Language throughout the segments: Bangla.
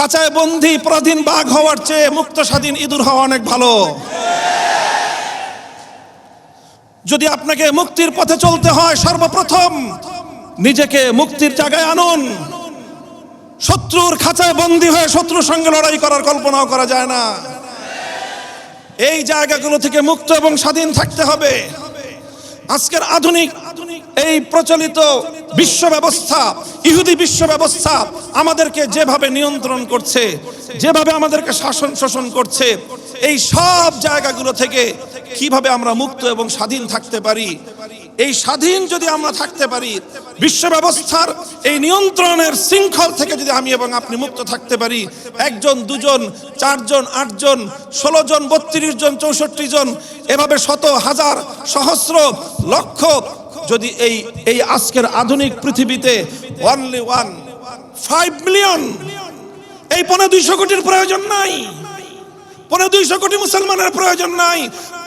খাঁচায় বন্দি পরাধীন বাঘ হওয়ার চেয়ে মুক্ত স্বাধীন ইঁদুর হওয়া অনেক ভালো। যদি আপনাকে মুক্তির পথে চলতে হয়, সর্বপ্রথম নিজেকে মুক্তির জায়গায় আনুন। শত্রুর খাঁচায় বন্দি হয়ে শত্রুর সঙ্গে লড়াই করার কল্পনাও করা যায় না। এই জায়গাগুলো থেকে মুক্ত এবং স্বাধীন থাকতে হবে। আজকের আধুনিক এই প্রচলিত বিশ্ব ব্যবস্থা, ইহুদি বিশ্ব ব্যবস্থা আমাদেরকে যেভাবে নিয়ন্ত্রণ করছে, যেভাবে আমাদেরকে শাসন শোষণ করছে, এই সব জায়গাগুলো থেকে কীভাবে আমরা মুক্ত এবং স্বাধীন থাকতে পারি? এই স্বাধীন যদি আমরা থাকতে পারি, বিশ্ব ব্যবস্থার এই নিয়ন্ত্রণের শৃঙ্খল থেকে যদি আমি এবং আপনি মুক্ত থাকতে পারি, একজন, দুজন, চারজন, আটজন, ষোলো জন, বত্রিশ জন, চৌষট্টি জন, এভাবে শত, হাজার, সহস্র, লক্ষ যদি এই এই আজকের আধুনিক পৃথিবীতে ওয়ানলি ওয়ান ফাইভ মিলিয়ন এই পনেরো দুইশো কোটির প্রয়োজন নাই। পনেরো দুইশো কোটি মুসলমানের প্রয়োজন নাই।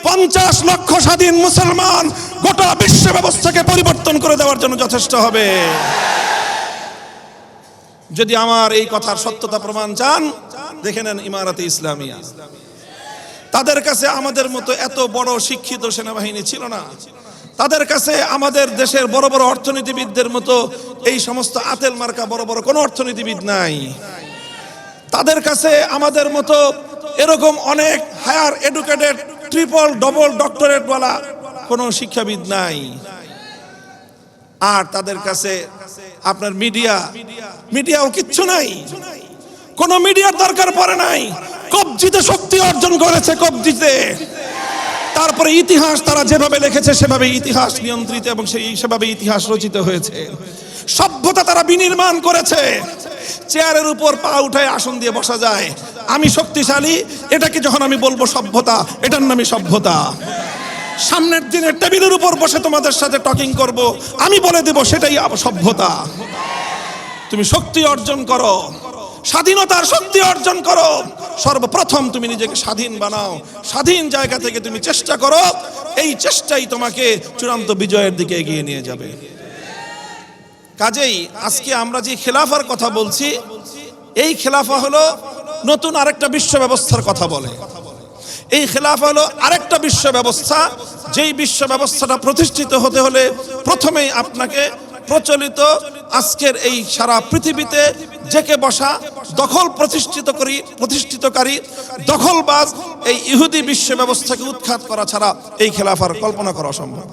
পঞ্চাশ লক্ষ স্বাধীন মুসলমান গোটা বিশ্ব ব্যবস্থাকে পরিবর্তন করে দেওয়ার জন্য যথেষ্ট হবে। যদি আমার এই কথার সত্যতা প্রমাণ চান, দেখে নেন ইমারতে ইসলামিয়া। তাদের কাছে আমাদের মতো এত বড় শিক্ষিত সেনাবাহিনী ছিল না। তাদের কাছে আমাদের দেশের বড় বড় অর্থনীতিবিদদের মতো এই সমস্ত আতেল মার্কা বড় বড় কোনো অর্থনীতিবিদ নাই। তাদের কাছে আমাদের মতো এরকম অনেক হায়ার এডুকেটেড ট্রিপল ডবল ডক্টরেটওয়ালা কোনো শিক্ষাবিদ নাই। আর তাদের কাছে আপনার মিডিয়া, মিডিয়াও কিচ্ছু নাই। কোন মিডিয়ার দরকার পড়ে নাই। কবজিতে শক্তি অর্জন করেছে, কবজিতে। তারপরে ইতিহাস তারা যেভাবে লিখেছে, সেভাবে ইতিহাস নিয়ন্ত্রিত এবং সেই সেভাবে ইতিহাস রচিত হয়েছে। সভ্যতা তারা বিনির্মাণ করেছে। চেয়ারের উপর পা উঠায় আসন দিয়ে বসা যায়। আমি শক্তিশালী এটাকে যখন আমি বলব সভ্যতা, এটার নামই সভ্যতা। সামনের দিনে টেবিলের উপর বসে তোমাদের সাথে টকিং করব, আমি বলে দেব সেটাই সভ্যতা। তুমি শক্তি অর্জন করো। স্বাধীনতার শক্তি অর্জন করো। সর্বপ্রথম তুমি নিজেকে স্বাধীন বানাও। স্বাধীন জায়গা থেকে তুমি চেষ্টা করো। এই চেষ্টাই তোমাকে চূড়ান্ত বিজয়ের দিকে এগিয়ে নিয়ে যাবে। কাজেই আজকে আমরা যে খেলাফার কথা বলছি, এই খেলাফা হলো নতুন আরেকটা বিশ্ব ব্যবস্থার কথা বলে। এই খেলাফা হলো আরেকটা বিশ্ব ব্যবস্থা। যেই বিশ্ব ব্যবস্থাটা প্রতিষ্ঠিত হতে হলে প্রথমেই আপনাকে প্রচলিত আজকের এই সারা পৃথিবীতে জেকে বসা, দখল প্রতিষ্ঠিত করি, প্রতিষ্ঠিতকারী, দখলবাজ এই ইহুদি বিশ্ব ব্যবস্থাকে উৎখাত করা ছাড়া এই খেলাফার কল্পনা করা অসম্ভব।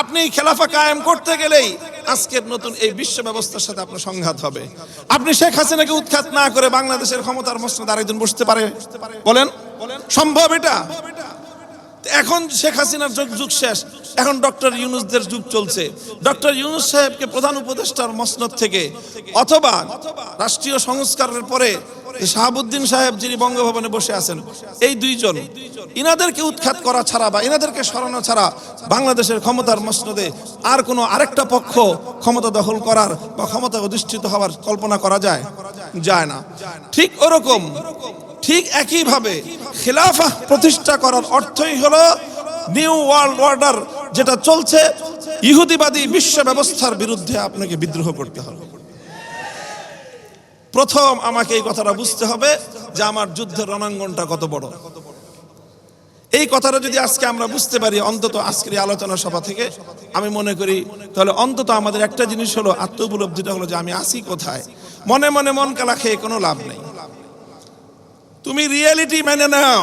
আপনি খেলাফা কায়েম করতে গেলেই আজকের নতুন এই বিশ্ব ব্যবস্থার সাথে আপনার সংঘাত হবে। আপনি শেখ হাসিনাকে উৎখাত না করে বাংলাদেশের ক্ষমতার মসনদ আরেকজন বসতে পারে। বলেন, সম্ভব এটা? এখন শেখ হাসিনার যুগ যুগ শেষ। এখন ডক্টর ইউনুসদের যুগ চলছে। ডক্টর ইউনুস সাহেবকে প্রধান উপদেষ্টার মসনদ থেকে অথবা রাষ্ট্রীয় সংস্কারের পরে শাহাবুদ্দিন সাহেব যিনি বঙ্গভবনে বসে আছেন, এই দুইজন, ইনাদেরকে উৎখাত করা ছাড়া বা ইনাদেরকে সরানো ছাড়া বাংলাদেশের ক্ষমতার মসনদে আর কোনো আরেকটা পক্ষ ক্ষমতা দখল করার বা ক্ষমতা অধিষ্ঠিত হওয়ার কল্পনা করা যায়? যায় না। ঠিক ওরকম ঠিক একইভাবে খেলাফা প্রতিষ্ঠা করার অর্থই হলো নিউ ওয়ার্ল্ড অর্ডার যেটা চলছে। ইহুদিবাদী বিশ্ব ব্যবস্থার বিরুদ্ধে আপনাকে বিদ্রোহ করতে হবে। প্রথম আমাকে এই কথাটা বুঝতে হবে যে আমার যুদ্ধের রণাঙ্গনটা কত বড়। এই কথাটা যদি আজকে আমরা বুঝতে পারি, অন্তত আজকের এই আলোচনা সভা থেকে, আমি মনে করি, তাহলে অন্তত আমাদের একটা জিনিস হলো আত্ম উপলব্ধিটা হলো যে আমি আসি কোথায়। মনে মনে মন কালা খেয়ে কোনো লাভ নেই। তুমি রিয়ালিটি মেনে নাও।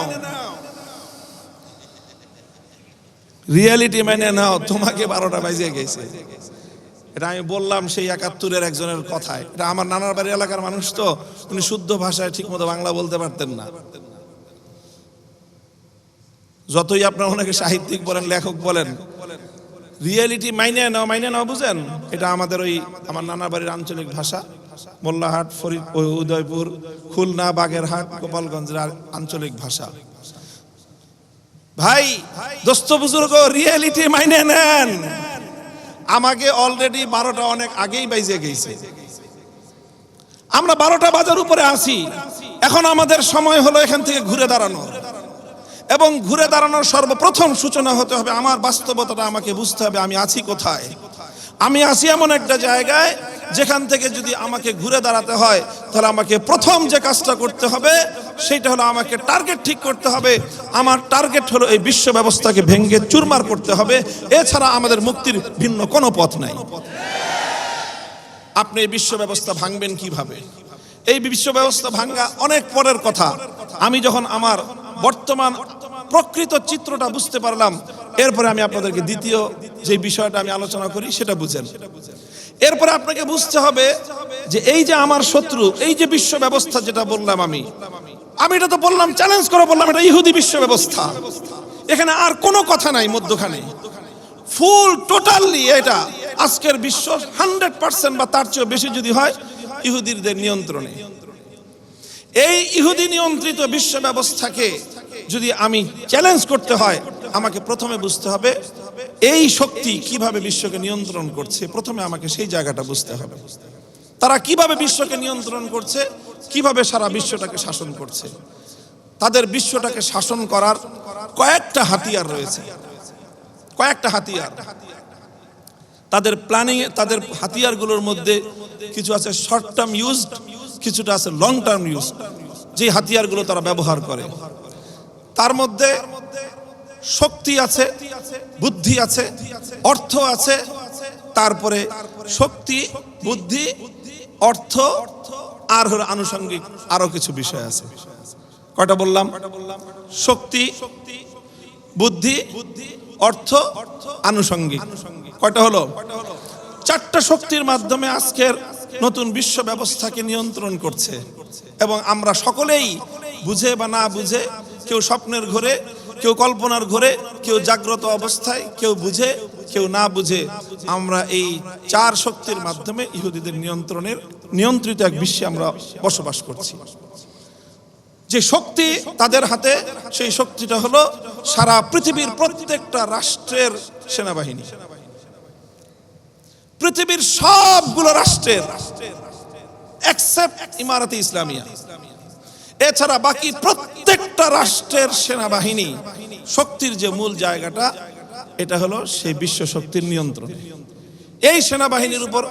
রিয়ালিটি মেনে নাও, তোমাকে বারোটা বাজিয়ে গেছে। এটা আমি বললাম সেই একাত্তরের একজনের কথায়। এটা আমার নানার বাড়ি এলাকার মানুষ তো, উনি শুদ্ধ ভাষায় ঠিকমতো বাংলা বলতে পারতেন না। যতই আপনার ওনাকে সাহিত্যিক বলেন, লেখক বলেন রিয়েলিটি মাইনে নাও মাইনে নাও বুঝেন। এটা আমাদের ওই, আমার নানা বাড়ির আঞ্চলিক ভাষা। মোল্লাহাট, ফরিদ উদয়পুর, খুলনা, বাগেরহাট, গোপালগঞ্জের আঞ্চলিক ভাষা। ভাই, দোস্ত বুজুর্গ, রিয়েলিটি মাইনে নেন। আমাকে অলরেডি বারোটা অনেক আগেই বাইজে গেছে। আমরা বারোটা বাজার উপরে আসি এখন আমাদের সময় হলো এখান থেকে ঘুরে দাঁড়ানো। এবং ঘুরে দাঁড়ানোর সর্বপ্রথম সূচনা হতে হবে, আমার বাস্তবতাটা আমাকে বুঝতে হবে, আমি আছি কোথায়? আমি আসি এমন একটা জায়গায় যেখান থেকে যদি আমাকে ঘুরে দাঁড়াতে হয়, তাহলে আমাকে প্রথম যে কাজটা করতে হবে, সেটা হলো আমাকে টার্গেট ঠিক করতে হবে। আমার টার্গেট হলো এই বিশ্ব ব্যবস্থাকে ভেঙ্গে চুরমার করতে হবে। এছাড়া আমাদের মুক্তির ভিন্ন কোনো পথ নাই। আপনি এই বিশ্ব ব্যবস্থা ভাঙবেন কীভাবে? এই বিশ্ব ব্যবস্থা ভাঙ্গা অনেক পরের কথা। আমি যখন আমার বর্তমান প্রকৃত চিত্রটা বুঝতে পারলাম এরপরে আমি আপনাদেরকে দ্বিতীয় যে বিষয়টা আমি আলোচনা করি, সেটা বুঝেন। এরপরে আপনাকে বুঝতে হবে যে এই যে আমার শত্রু, এই যে বিশ্ব ব্যবস্থা যেটা বললাম আমি আমি এটা তো বললাম চ্যালেঞ্জ করে বললাম, এটা ইহুদি বিশ্ব ব্যবস্থা। এখানে আর কোনো কথা নাই মধ্যখানে। ফুল টোটালি এটা। আজকের বিশ্ব হান্ড্রেড পার্সেন্ট বা তার চেয়েও বেশি যদি হয়, ইহুদিদের নিয়ন্ত্রণে। এই ইহুদি নিয়ন্ত্রিত বিশ্ব ব্যবস্থাকে যদি আমি চ্যালেঞ্জ করতে হয়, আমাকে প্রথমে বুঝতে হবে এই শক্তি কীভাবে বিশ্বকে নিয়ন্ত্রণ করছে। প্রথমে আমাকে সেই জায়গাটা বুঝতে হবে। তারা কীভাবে বিশ্বকে নিয়ন্ত্রণ করছে, কীভাবে সারা বিশ্বটাকে শাসন করছে। তাদের বিশ্বটাকে শাসন করার কয়েকটা হাতিয়ার রয়েছে। কয়েকটা হাতিয়ার। তাদের প্ল্যানিং তাদের হাতিয়ারগুলোর মধ্যে কিছু আছে শর্ট টার্ম ইউজড কিছুটা আছে লং টার্ম ইউজ যে হাতিয়ারগুলো তারা ব্যবহার করে। তার মধ্যে শক্তি আছে, বুদ্ধি আছে, অর্থ আছে, তারপরে শক্তি, বুদ্ধি, অর্থ, আর হলো আনুষঙ্গিক আরও কিছু বিষয় আছে। কয়টা বললাম? শক্তি, বুদ্ধি, অর্থ, আনুষঙ্গিক। কয়টা হলো? চারটা শক্তির মাধ্যমে আজকের নতুন বিশ্ব ব্যবস্থাকে নিয়ন্ত্রণ করছে এবং আমরা সকলেই বুঝে বা না বুঝে কেউ স্বপ্নের ঘরে, কেউ কল্পনার ঘরে, কেউ জাগ্রত অবস্থায়, কেউ বুঝে, কেউ না বুঝে, আমরা এই চার শক্তির মাধ্যমে ইহুদিদের নিয়ন্ত্রণের, নিয়ন্ত্রিত এক বিশ্বে আমরা বসবাস করছি। যে শক্তি তাদের হাতে, সেই শক্তিটা হলো সারা পৃথিবীর প্রত্যেকটা রাষ্ট্রের সেনাবাহিনী। পৃথিবীর সবগুলো রাষ্ট্রের এক্সেপ্ট ইমারতে ইসলামিয়া। এছাড়া বাকি প্রত্যেকটা রাষ্ট্রের সেনাবাহিনী, শক্তির যে মূল জায়গাটা, এটা হলো সেই বিশ্ব শক্তির নিয়ন্ত্রণ। এই সেনাবাহিনীর উপর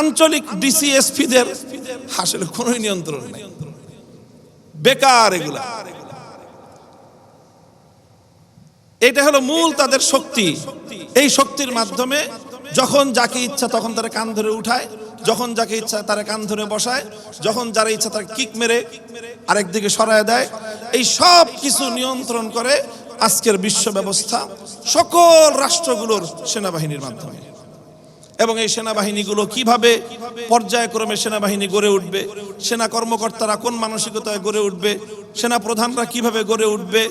আঞ্চলিক ডিসিএসপিদের আসলে কোনো নিয়ন্ত্রণ নেই। বেকার এগুলা। এটা হলো মূল তাদের শক্তি। এই শক্তির মাধ্যমে যখন যাকে ইচ্ছা তখন তারা কান ধরে উঠায়। যখন যাকে ইচ্ছা তারা কান ধরে বসায়, যখন যারা ইচ্ছা তারা কিক মেরে আরেক দিকে সরায় দেয়, এই সব কিছু নিয়ন্ত্রণ করে আজকের বিশ্ব ব্যবস্থা সকল রাষ্ট্রগুলোর সেনাবাহিনীর মাধ্যমে। এবং এই সেনাবাহিনীগুলো কীভাবে পর্যায়ক্রমে সেনাবাহিনী গড়ে উঠবে, সেনা কর্মকর্তারা কোন মানসিকতায় গড়ে উঠবে, সেনা প্রধানরা কীভাবে গড়ে উঠবে,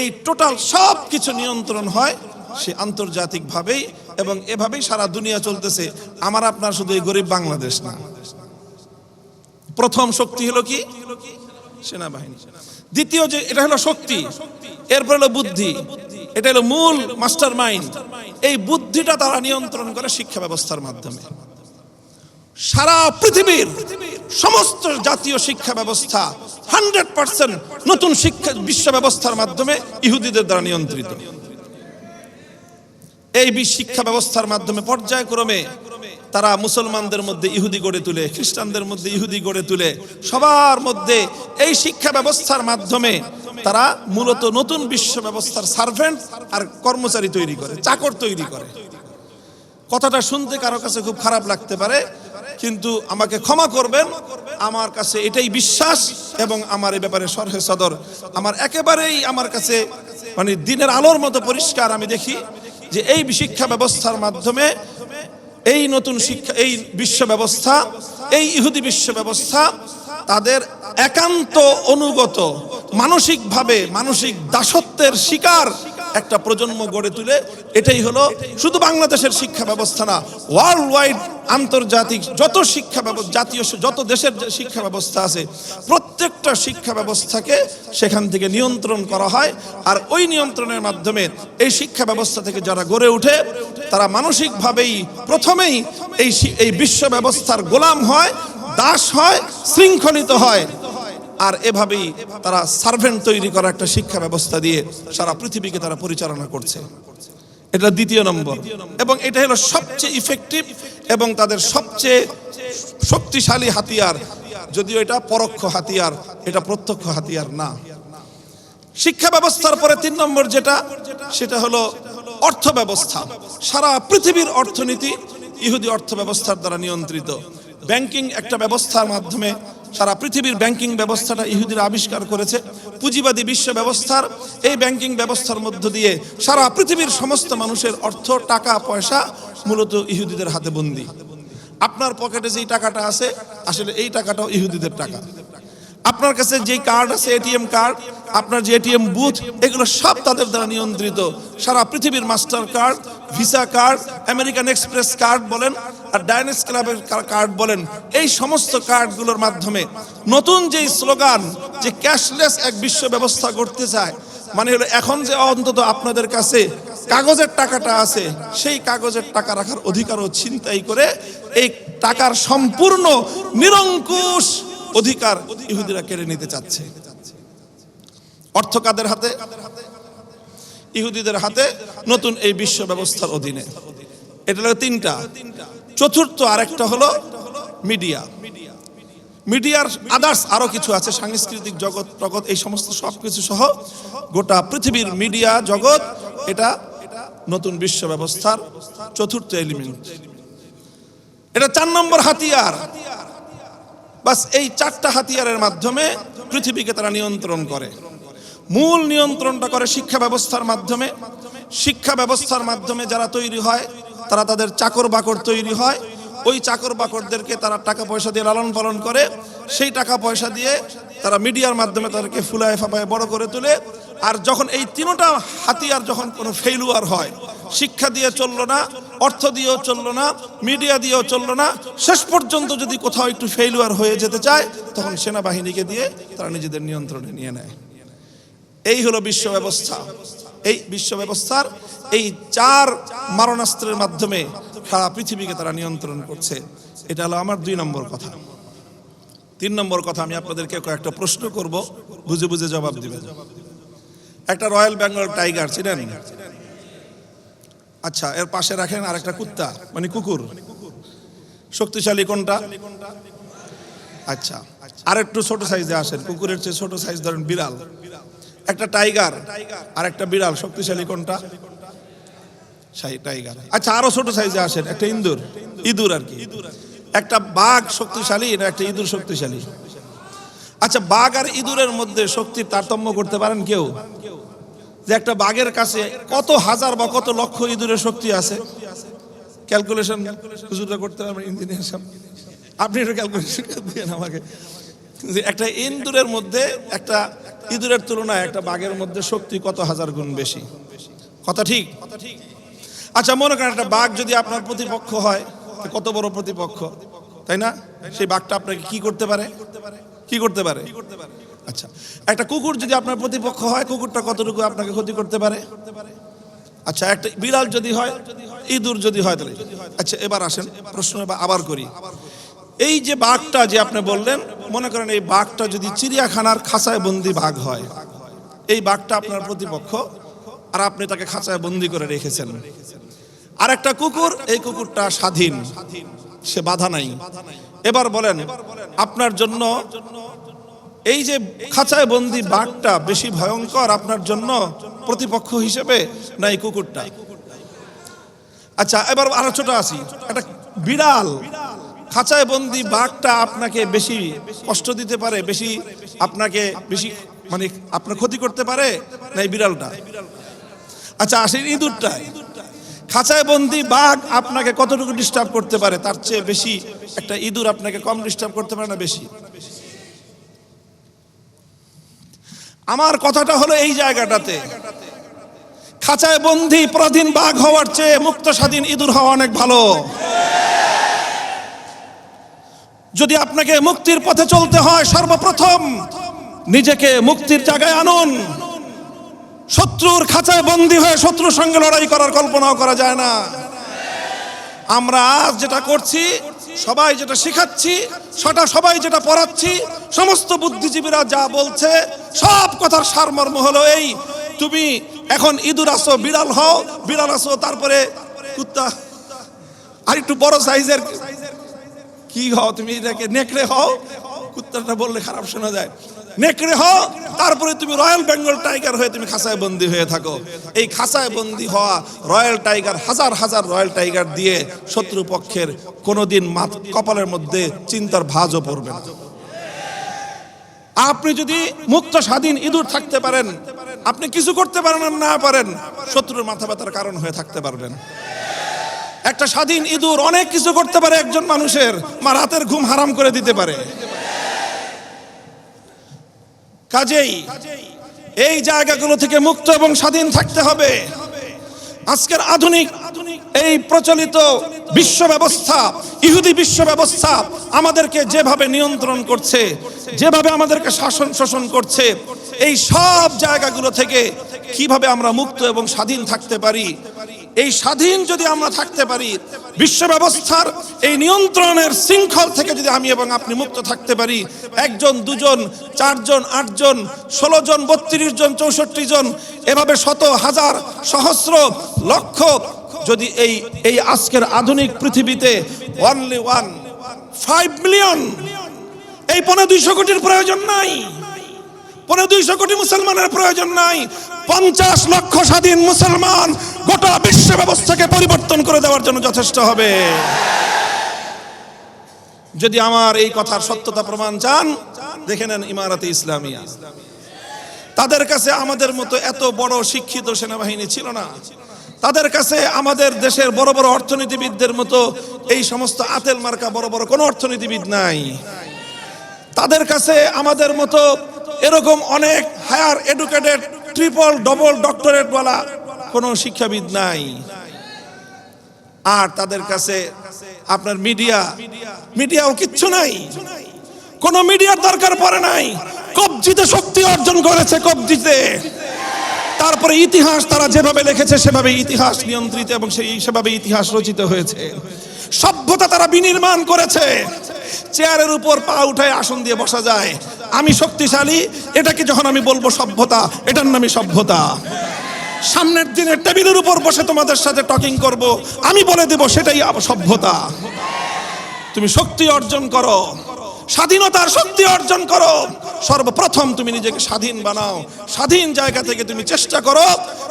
এই টোটাল সব কিছু নিয়ন্ত্রণ হয় সে আন্তর্জাতিকভাবেই এবং এভাবেই সারা দুনিয়া চলতেছে। আমার, আপনার শুধু এই গরিব বাংলাদেশ না। প্রথম শক্তি হলো কি? সেনাবাহিনী। দ্বিতীয় যে, এটা হলো শক্তি। এরপর হলো বুদ্ধি। এটা হলো মূল মাস্টার মাইন্ড এই বুদ্ধিটা তারা নিয়ন্ত্রণ করে শিক্ষা ব্যবস্থার মাধ্যমে। সারা পৃথিবীর সমস্ত জাতীয় শিক্ষা ব্যবস্থা হান্ড্রেড পার্সেন্ট নতুন শিক্ষা বিশ্ব ব্যবস্থার মাধ্যমে ইহুদিদের দ্বারা নিয়ন্ত্রিত। এই শিক্ষা ব্যবস্থার মাধ্যমে পর্যায়ক্রমে তারা মুসলমানদের মধ্যে ইহুদি গড়ে তুলে, খ্রিস্টানদের মধ্যে ইহুদি গড়ে তুলে, সবার মধ্যে এই শিক্ষা ব্যবস্থার মাধ্যমে তারা মূলত নতুন বিশ্ব ব্যবস্থার সার্ভেন্ট আর কর্মচারী তৈরি করে, চাকর তৈরি করে। কথাটা শুনতে কারও কাছে খুব খারাপ লাগতে পারে, কিন্তু আমাকে ক্ষমা করবেন, আমার কাছে এটাই বিশ্বাস এবং আমার এই ব্যাপারে সরহে সদর। আমার একেবারেই আমার কাছে মানে দিনের আলোর মতো পরিষ্কার আমি দেখি। যে এই শিক্ষা ব্যবস্থার মাধ্যমে এই নতুন শিক্ষা, এই বিশ্ব ব্যবস্থা, এই ইহুদি বিশ্ব ব্যবস্থা তাদের একান্ত অনুগত, মানসিকভাবে মানসিক দাসত্বের শিকার একটা প্রজন্ম গড়ে তুলে, এটাই হলো শুধু বাংলাদেশের শিক্ষা ব্যবস্থা না ওয়ার্ল্ড ওয়াইড আন্তর্জাতিক যত শিক্ষা জাতীয় যত দেশের শিক্ষা ব্যবস্থা আছে প্রত্যেকটা শিক্ষা ব্যবস্থাকে সেখান থেকে নিয়ন্ত্রণ করা হয়। আর ওই নিয়ন্ত্রণের মাধ্যমে এই শিক্ষা ব্যবস্থা থেকে যারা গড়ে ওঠে, তারা মানসিকভাবেই প্রথমেই এই এই বিশ্ব ব্যবস্থার গোলাম হয়, দাস হয়, শৃঙ্খলিত হয়। আর এভাবেই তারা সার্ভেন্ট তৈরি করা একটা শিক্ষা ব্যবস্থা দিয়ে সারা পৃথিবীকে তারা পরিচালনা করছে। এটা দ্বিতীয় নম্বর। এবং এটা হলো সবচেয়ে ইফেক্টিভ এবং তাদের সবচেয়ে শক্তিশালী হাতিয়ার যদিও এটা পরোক্ষ হাতিয়ার, এটা প্রত্যক্ষ হাতিয়ার না। শিক্ষা ব্যবস্থার পরে তিন নম্বর যেটা, সেটা হলো অর্থ ব্যবস্থা সারা পৃথিবীর অর্থনীতি ইহুদি অর্থ ব্যবস্থার দ্বারা নিয়ন্ত্রিত। ব্যাংকিং একটা ব্যবস্থার মাধ্যমে সারা পৃথিবীর ব্যাংকিং ব্যবস্থাটা ইহুদিরা আবিষ্কার করেছে। পুঁজিবাদী বিশ্ব ব্যবস্থার এই ব্যাংকিং ব্যবস্থার মধ্য দিয়ে সারা পৃথিবীর সমস্ত মানুষের অর্থ, টাকা, পয়সা মূলত ইহুদিদের হাতে বন্দী। আপনার পকেটে যেই টাকাটা আছে আসলে এই টাকাটাও ইহুদিদের টাকা। আপনার কাছে যে কার্ড আছে এটিএম কার্ড আপনার যে এটিএম বুথ এগুলো সব তাদের দ্বারা নিয়ন্ত্রিত। সারা পৃথিবীর Master card, Visa card, American Express card বলেন আর ডায়নেস ক্লাবের কার্ড বলেন, এই সমস্ত কার্ডগুলোর মাধ্যমে নতুন যে স্লোগান যে ক্যাশলেস এক বিশ্ব ব্যবস্থা করতে চায় মানে হলো এখন যে অন্তত আপনাদের কাছে কাগজের টাকাটা আছে, সেই কাগজের টাকা রাখার অধিকারও ছিনতাই করে এই টাকার সম্পূর্ণ নিরঙ্কুশ অধিকার ইহুদিরা কেড়ে নিতে চাচ্ছে। অর্থ কাদের হাতে? ইহুদিদের হাতে নতুন এই বিশ্ব ব্যবস্থার অধীনে। এটা হলো তিনটা। চতুর্থ আরেকটা হলো মিডিয়া। মিডিয়ার আদার্স আরও কিছু আছে, সাংস্কৃতিক জগৎ জগৎ এই সমস্ত সবকিছু সহ গোটা পৃথিবীর মিডিয়া জগৎ এটা নতুন বিশ্ব ব্যবস্থার চতুর্থ এলিমেন্ট এটা চার নম্বর হাতিয়ার। বাস এই চারটা হাতিয়ারের মাধ্যমে পৃথিবীকে তারা নিয়ন্ত্রণ করে। মূল নিয়ন্ত্রণটা করে শিক্ষা ব্যবস্থার মাধ্যমে। শিক্ষা ব্যবস্থার মাধ্যমে যারা তৈরি হয়, তারা তাদের চাকর বাকর তৈরি হয়। ওই চাকর বাকরদেরকে তারা টাকা পয়সা দিয়ে লালন পালন করে। সেই টাকা পয়সা দিয়ে তারা মিডিয়ার মাধ্যমে তাদেরকে ফুলায় ফাপায় বড় করে তোলে। আর যখন এই তিনোটা হাতিয়ার যখন কোনো ফেলুয়ার হয়, শিক্ষা দিয়ে চলল না, অর্থ দিয়েও চলল না মিডিয়া দিয়েও চলল না, শেষ পর্যন্ত যদি কোথাও একটু ফেলুয়ার হয়ে যেতে চায়, তখন সেনাবাহিনীকে দিয়ে তারা নিজেদের নিয়ন্ত্রণে নিয়ে নেয়। এই হলো বিশ্ব ব্যবস্থা। এই বিশ্ব ব্যবস্থার এই চার মারণাস্ত্রের মাধ্যমে সারা পৃথিবীকে তারা নিয়ন্ত্রণ করছে। এটা হলো আমার দুই নম্বর কথা। তিন নম্বর কথা আমি আপনাদেরকে কয়েকটা প্রশ্ন করব, বুঝে বুঝে জবাব দিবেন। একটা রয়্যাল বেঙ্গল টাইগার, চিনেন? আচ্ছা এর পাশে রাখেন আর একটা কুত্তা মানে কুকুর। শক্তিশালী কোনটা? আচ্ছা আর একটু ছোট সাইজে আসেন, কুকুরের চেয়ে ছোট সাইজ ধরেন বিড়াল। একটা টাইগার আর একটা বিড়াল, শক্তিশালী কোনটা? টাইগার। আচ্ছা আরও ছোট সাইজে আসেন, একটা ইন্দুর ইঁদুর আর কি। একটা বাঘ শক্তিশালী না একটা ইঁদুর শক্তিশালী? আচ্ছা বাঘ আর ইঁদুরের মধ্যে শক্তির তারতম্য করতে পারেন কেউ? যে একটা বাঘের কাছে কত হাজার বা কত লক্ষ ইঁদুরের শক্তি আছে? ক্যালকুলেশন হুজুররা করতে পারবেন ইঞ্জিনিয়ার সাহেব। আপনি একটু ক্যালকুলেশন দিয়েন আমাকে। যে একটা ইঁদুরের মধ্যে, একটা ইঁদুরের তুলনায় একটা বাঘের মধ্যে শক্তি কত হাজার গুণ বেশি? কথা ঠিক? আচ্ছা মনে করেন একটা বাঘ যদি আপনার প্রতিপক্ষ হয় কত বড় প্রতিপক্ষ? তাই না? সেই বাঘটা আপনাকে কি করতে পারে? কি করতে পারে? আচ্ছা একটা কুকুর যদি আপনার প্রতিপক্ষ হয়, কুকুরটা কতটুকু আপনাকে ক্ষতি করতে পারে? আচ্ছা একটা বিড়াল যদি হয়, ইঁদুর যদি হয় তাহলে। আচ্ছা এবার আসেন, প্রশ্ন আবার করি। এই যে বাঘটা যে আপনি বললেন, মনে করেন এই বাঘটা যদি চিড়িয়াখানার খাঁচায় বন্দি বাঘ হয়, এই বাঘটা আপনার প্রতিপক্ষ, আর আপনি তাকে খাঁচায় বন্দি করে রেখেছেন। আর একটা কুকুর, এই কুকুরটা স্বাধীন, সে বাধা নাই। এবার বলেন, আপনার জন্য এই যে খাঁচায় বন্দি বাঘটা বেশি ভয়ঙ্কর আপনার জন্য প্রতিপক্ষ হিসেবে না এই কুকুরটা? আচ্ছা এবার আরও ছোট আসি। একটা বিড়াল খাঁচায় বন্দি বাঘটা আপনাকে বেশি কষ্ট দিতে পারে, বেশি আপনাকে বেশি মানে আপনার ক্ষতি করতে পারে না এই বিড়ালটা? আচ্ছা আসেন ইঁদুরটাই খাঁচায় বন্দি বাঘ আপনাকে কতটুকু ডিস্টার্ব করতে পারে? তার চেয়ে বেশি একটা ইঁদুর আপনাকে কম ডিস্টার্ব করতে পারে না বেশি? আমার কথাটা হলো এই জায়গাটাতে। খাঁচায় বন্দি পরাধীন বাঘ হওয়ার চেয়ে মুক্ত স্বাধীন ইঁদুর হওয়া অনেক ভালো। যদি আপনাকে মুক্তির পথে চলতে হয়, সর্বপ্রথম নিজেকে মুক্তির জায়গায় আনুন। শত্রুর খাঁচায় বন্দি হয়ে শত্রুর সঙ্গে লড়াই করার কল্পনাও করা যায় না। আমরা আজ যেটা করছি সবাই যেটা শেখাচ্ছি সেটা সবাই যেটা পড়াচ্ছি, সমস্ত বুদ্ধিজীবীরা যা বলছে, সব কথার সারমর্ম হলো এই। তুমি এখন ইঁদুর আসো বিড়াল হও, বিড়াল আসো তারপরে কুত্তা। আর একটু বড় সাইজের কি হও তুমি, এটাকে নেকড়ে হও, কুত্তাটা বললে খারাপ শোনা যায়। নেকড়ে হও, তারপরে তুমি রয়্যাল বেঙ্গল টাইগার হয়ে তুমি খাঁচায় বন্দি হয়ে থাকো। এই খাঁচায় বন্দি হওয়া রয়্যাল টাইগার, হাজার হাজার রয়্যাল টাইগার দিয়ে শত্রু পক্ষের কোনোদিন মাথ কপালের মধ্যে চিন্তার ভাঁজও পড়বে না। আপনি যদি মুক্ত স্বাধীন ইঁদুর থাকতে পারেন, আপনি কিছু করতে পারেন না পারেন, শত্রুর মাথা ব্যথার কারণ হয়ে থাকতে পারবেন। একটা স্বাধীন ইঁদুর অনেক কিছু করতে পারে একজন মানুষের মা রাতের ঘুম হারাম করে দিতে পারে। কাজেই এই জায়গাগুলো থেকে মুক্ত এবং স্বাধীন থাকতে হবে। আজকের আধুনিক এই প্রচলিত বিশ্ব ব্যবস্থা, ইহুদি বিশ্ব ব্যবস্থা আমাদেরকে যেভাবে নিয়ন্ত্রণ করছে, যেভাবে আমাদেরকে শাসন শোষণ করছে, এই সব জায়গাগুলো থেকে কীভাবে আমরা মুক্ত এবং স্বাধীন থাকতে পারি এই স্বাধীন যদি আমরা থাকতে পারি, বিশ্ব ব্যবস্থার এই নিয়ন্ত্রণের শৃঙ্খল থেকে যদি আমি এবং আপনি মুক্ত থাকতে পারি, একজন, দুজন, চারজন, আটজন, ষোলো জন, বত্রিশ জন, চৌষট্টি জন, এভাবে শত, হাজার, সহস্র, লক্ষ যদি এই এই আজকের আধুনিক পৃথিবীতে ওয়ানলি ওয়ান ফাইভ মিলিয়ন এই পনেরো দুইশো কোটির প্রয়োজন নাই। পনেরো দুইশো কোটি মুসলমানের প্রয়োজন নাই। পঞ্চাশ লক্ষ স্বাধীন মুসলমান গোটা বিশ্ব ব্যবস্থাকে পরিবর্তন করে দেওয়ার জন্য যথেষ্ট হবে। যদি আমার এই কথার সত্যতা প্রমাণ চান, দেখে নেন ইমারতে ইসলামিয়া। তাদের কাছে আমাদের মতো এত বড় শিক্ষিত সেনাবাহিনী ছিল না। তাদের কাছে আমাদের দেশের বড় বড় অর্থনীতিবিদদের মতো এই সমস্ত আতেল মার্কা বড় বড় কোনো অর্থনীতিবিদ নাই। তাদের কাছে আমাদের মতো এরকম অনেক হায়ার এডুকেটেড, ট্রিপল, ডবল ডক্টরেটওয়ালা কোনো শিক্ষাবিদ নাই। আর তাদের কাছে আপনার মিডিয়া, মিডিয়াও কিচ্ছু নাই। কোন মিডিয়ার দরকার পড়ে নাই। কবজিতে শক্তি অর্জন করেছে, কবজিতে। তারপরে ইতিহাস তারা যেভাবে লিখেছে, সেভাবে ইতিহাস নিয়ন্ত্রিত এবং সেই সেভাবে ইতিহাস রচিত হয়েছে। সভ্যতা তারা বিনির্মাণ করেছে। চেয়ারের উপর পা উঠায় আসন দিয়ে বসা যায়। আমি শক্তিশালী এটাকে যখন আমি বলব সভ্যতা, এটার নামই সভ্যতা। সামনের দিনের টেবিলের উপর বসে তোমাদের সাথে টকিং করব। আমি বলে দেব সেটাই সভ্যতা। তুমি শক্তি অর্জন করো। স্বাধীনতার শক্তি অর্জন করো। সর্বপ্রথম তুমি নিজেকে স্বাধীন বানাও। স্বাধীন জায়গা থেকে তুমি চেষ্টা করো।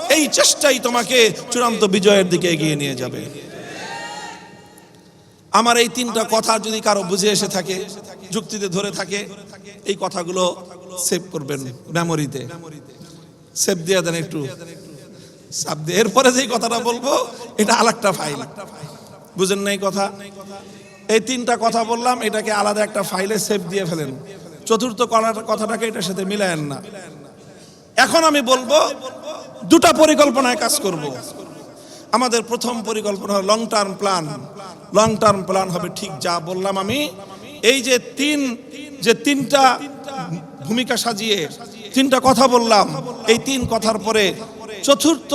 এই চেষ্টাই তোমাকে চূড়ান্ত বিজয়ের দিকে এগিয়ে নিয়ে যাবে। আমার এই তিনটা কথা যদি কারও বুঝে এসে থাকে, যুক্তিতে ধরে থাকে, এই কথাগুলো সেভ করবেন মেমোরিতে সেভ দিয়ে দেন একটু। দিয়ে এরপরে যেই কথাটা বলব, এটা আলাদা ফাইল বুঝেন নাই কথা? এই তিনটা কথা বললাম, এটাকে আলাদা একটা ফাইলে সেভ দিয়ে ফেলেন। চতুর্থ কথাটাকে এটার সাথে মিলায়েন না। এখন আমি বলব, দুটা পরিকল্পনায় কাজ করব। আমাদের প্রথম পরিকল্পনা long term plan long term plan হবে ঠিক যা বললাম আমি। এই যে তিন, যে তিনটা ভূমিকা সাজিয়ে তিনটা কথা বললাম, এই তিন কথার পরে চতুর্থ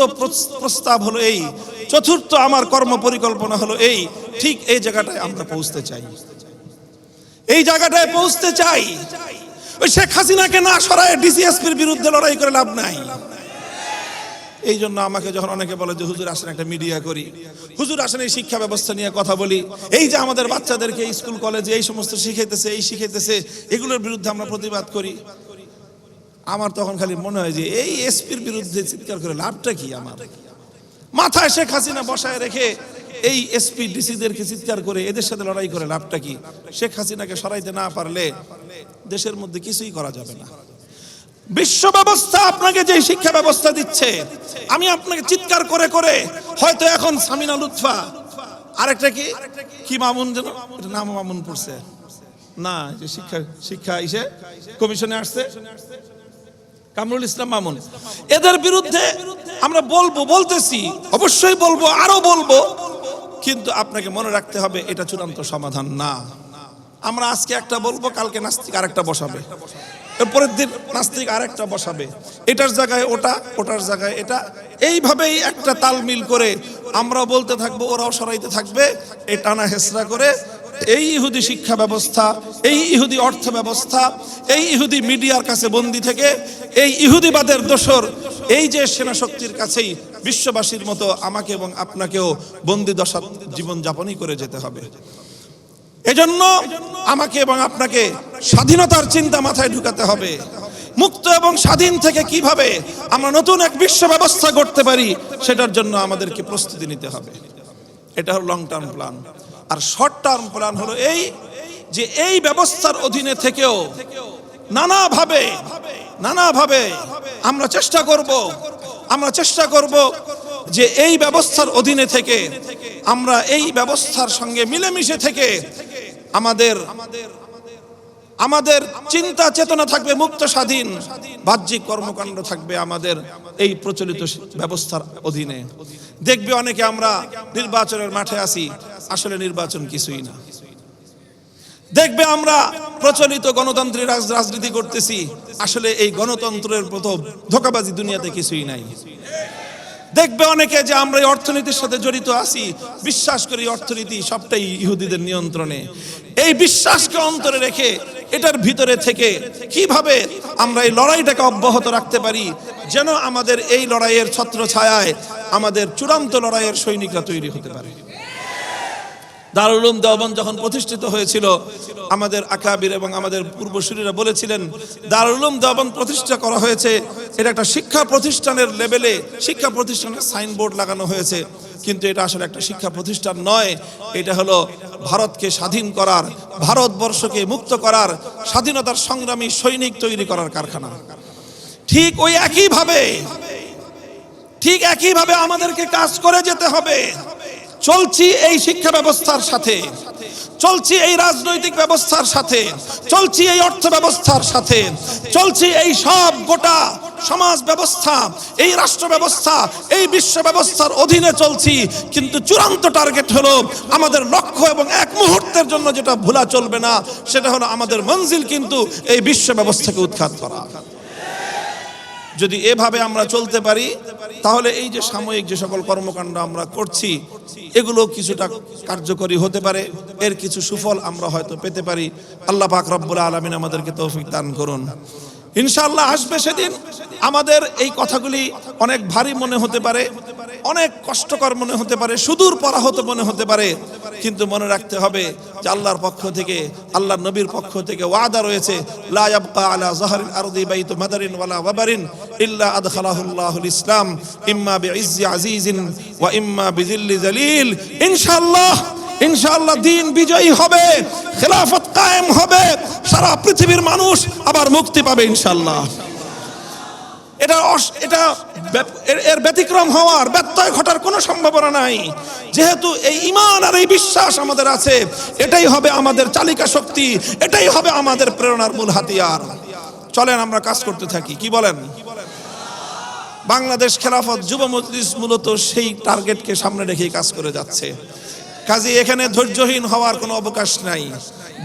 প্রস্তাব হলো এই। চতুর্থ আমার কর্ম পরিকল্পনা হলো এই। ঠিক এই জায়গাটায় আমরা পৌঁছতে চাই। এই জায়গাটায় পৌঁছতে চাই। ওই শেখ হাসিনাকে না সরায় ডিসিএসপির বিরুদ্ধে লড়াই করে লাভ নাই। এই জন্য আমাকে যখন অনেকে বলে যে, হুজুর, আসেন একটা মিডিয়া করি। হুজুর, আসেন এই শিক্ষা ব্যবস্থা নিয়ে কথা বলি। এই যে আমাদের বাচ্চাদেরকে স্কুল, কলেজে এই সমস্ত শিখাইতেছে, এই শিখাইতেছে, এগুলোর বিরুদ্ধে আমরা প্রতিবাদ করি। আমার তখন খালি মনে হয় যে এই এসপির বিরুদ্ধে চিৎকার করে লাভটা কি আমার? মাথায় শেখ হাসিনা বসায় রেখে এই এসপি, ডিসিদেরকে চিৎকার করে এদের সাথে লড়াই করে লাভটা কি? শেখ হাসিনাকে সরাইতে না পারলে দেশের মধ্যে কিছুই করা যাবে না। বিশ্ব ব্যবস্থা আপনাকে যে শিক্ষা ব্যবস্থা দিচ্ছে, আমি আপনাকে চিৎকার করে করে হয়তো এখন সামিনা লুৎফা, আরেকটা কি? কি মামুন যেন? নাম মামুন পড়ছে। না যে শিক্ষা শিক্ষা ইসে কমিশনে আসছে। কামরুল ইসলাম মামুন, এদের বিরুদ্ধে আমরা বলব, বলতেছি, অবশ্যই বলব, আরও বলব, কিন্তু আপনাকে মনে রাখতে হবে, এটা চূড়ান্ত সমাধান না। আমরা আজকে একটা বলব, কালকে নাস্তিক আরেকটা বসাবে। এরপরের দিন নাস্তিক আরেকটা বসাবে। এটার জায়গায় ওটা, ওটার জায়গায় এটা। এইভাবেই একটা তালমিল করে আমরা বলতে থাকব, ওরাও সরাইতে থাকবে এই টানা হেসরা করে এই ইহুদি শিক্ষা ব্যবস্থা, এই ইহুদি অর্থ ব্যবস্থা, এই ইহুদি মিডিয়ার কাছে বন্দি থেকে, এই ইহুদিবাদের দোসর এই যে সেনা শক্তির কাছেই বিশ্ববাসীর মতো আমাকে এবং আপনাকেও বন্দি দশা জীবন যাপনই করে যেতে হবে। এজন্য আমাকে এবং আপনাকে স্বাধীনতার চিন্তা মাথায় ঢুকাতে হবে। মুক্ত এবং স্বাধীন থেকে কীভাবে আমরা নতুন এক বিশ্ব ব্যবস্থা করতে পারি, সেটার জন্য আমাদেরকে প্রস্তুতি নিতে হবে। এটা হল লং টার্ম প্ল্যান আর শর্ট টার্ম প্ল্যান হলো এই যে এই ব্যবস্থার অধীনে থেকেও নানাভাবে নানাভাবে আমরা চেষ্টা করব, আমরা চেষ্টা করব যে এই ব্যবস্থার অধীনে থেকে আমরা এই ব্যবস্থার সঙ্গে মিলেমিশে থেকে আমাদের আমাদের চিন্তা চেতনা থাকবে, মুক্ত, স্বাধীন বাহ্যিক কর্মকাণ্ড থাকবে আমাদের এই প্রচলিত ব্যবস্থার অধীনে। দেখবে অনেকে আমরা নির্বাচনের মাঠে আসি আসলে নির্বাচন কিছুই না। দেখবে আমরা প্রচলিত গণতান্ত্রিক রাজনীতি করতেছি, আসলে এই গণতন্ত্রের প্রথম ধোকাবাজি দুনিয়াতে কিছুই নাই। দেখবে অনেকে যে আমরা এই অর্থনীতির সাথে জড়িত আছি, বিশ্বাস করি অর্থনীতি সবটাই ইহুদিদের নিয়ন্ত্রণে। এই বিশ্বাসকে অন্তরে রেখে এটার ভিতরে থেকে কীভাবে আমরা এই লড়াইটাকে অব্যাহত রাখতে পারি, যেন আমাদের এই লড়াইয়ের ছত্র ছায়ায় আমাদের চূড়ান্ত লড়াইয়ের সৈনিকরা তৈরি হতে পারে। দারুলুম উলুম দেওবন্দ যখন প্রতিষ্ঠিত হয়েছিল, আমাদের আকাবির এবং আমাদের পূর্বসূরীরা বলেছিলেন দারুলুম উলুম দেওবন্দ প্রতিষ্ঠা করা হয়েছে। এটা একটা শিক্ষা প্রতিষ্ঠানের লেভেলে শিক্ষা প্রতিষ্ঠানের সাইনবোর্ড লাগানো হয়েছে। কিন্তু এটা আসলে একটা শিক্ষা প্রতিষ্ঠান নয়। এটা হলো ভারতকে স্বাধীন করার, ভারতবর্ষকে মুক্ত করার, স্বাধীনতার সংগ্রামী সৈনিক তৈরি করার কারখানা। ঠিক ওই একইভাবে ঠিক একইভাবে আমাদেরকে কাজ করে যেতে হবে। চলছি এই শিক্ষা ব্যবস্থার সাথে। চলছি এই রাজনৈতিক ব্যবস্থার সাথে। চলছি এই অর্থ ব্যবস্থার সাথে। চলছি এই সব গোটা সমাজ ব্যবস্থা, এই রাষ্ট্র ব্যবস্থা, এই বিশ্ব ব্যবস্থার অধীনে চলছি। কিন্তু চূড়ান্ত টার্গেট হলো আমাদের লক্ষ্য এবং এক মুহূর্তের জন্য যেটা ভোলা চলবে না, সেটা হলো আমাদের মঞ্জিল কিন্তু এই বিশ্ব ব্যবস্থাকে উৎখাত করা। যদি এভাবে আমরা চলতে পারি, তাহলে এই যে সাময়িক যে সকল কর্মকাণ্ড আমরা করছি এগুলো কিছুটা কার্যকরী হতে পারে। এর কিছু সুফল আমরা হয়তো পেতে পারি। আল্লাহ পাক রব্বুল আলমিন আমাদেরকে তৌফিক দান করুন। ইনশাল্লাহ আসবে সেদিন। আমাদের এই কথাগুলি অনেক ভারী মনে হতে পারে। অনেক কষ্টকর মনে হতে পারে, সুদূর পরাহত মনে হতে পারে, কিন্তু মনে রাখতে হবে যে আল্লাহর পক্ষ থেকে, আল্লাহর নবীর পক্ষ থেকে ওয়াদা রয়েছে, লা আলা যাহরিল আরদি বাইতু মাদারিন ওয়ালা ওয়াবারিন ইসলাম, ইম্মা বিইজ্জি আজিজিন ওয়া ইম্মা বিজিল্লি জালিল ইনশাআল্লাহ ইনশাআল্লাহ দিন বিজয়ী হবে, খেলাফত কায়েম হবে, সারা পৃথিবীর মানুষ আবার মুক্তি পাবে ইনশাআল্লাহ। এটা এটা এর- ব্যতিক্রম হওয়ার ব্যত্যয় ঘটার কোনো সম্ভাবনা নাই। যেহেতু এই ইমান আর এই বিশ্বাস আমাদের আছে, এটাই হবে আমাদের চালিকা শক্তি, এটাই হবে আমাদের প্রেরণার মূল হাতিয়ার। চলেন আমরা কাজ করতে থাকি, কি বলেন? বাংলাদেশ খেলাফত যুব মজলিস মূলত সেই টার্গেটকে সামনে রেখেই কাজ করে যাচ্ছে। কাজে এখানে ধৈর্যহীন হওয়ার কোনো অবকাশ নাই।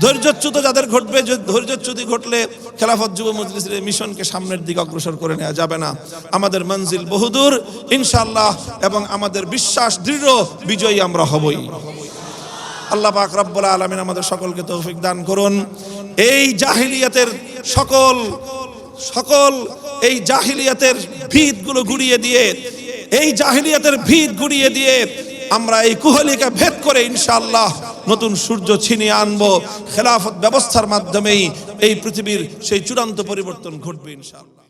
ধৈর্যচ্যুত যাদের ঘটবে ধৈর্যচ্যুতি ঘটলে খেলাফত যুব মজলিসের মিশনকে সামনের দিকে অগ্রসর করে নেওয়া যাবে না। আমাদের মঞ্জিল বহুদূর ইনশাল্লাহ এবং আমাদের বিশ্বাস দৃঢ়, বিজয়ী আমরা হবই। আল্লাহ পাক রব্বুল আলামিন আমাদের সকলকে তৌফিক দান করুন। এই জাহিলিয়াতের সকল সকল এই জাহিলিয়াতের ভিতগুলো গুড়িয়ে দিয়ে, এই জাহিলিয়াতের ভিত গুড়িয়ে দিয়ে আমরা এই কুহলিকে ভেদ করে ইনশাআল্লাহ নতুন সূর্য ছিনিয়ে আনব। খেলাফত ব্যবস্থার মাধ্যমেই এই পৃথিবীর সেই চূড়ান্ত পরিবর্তন ঘটবে ইনশাআল্লাহ।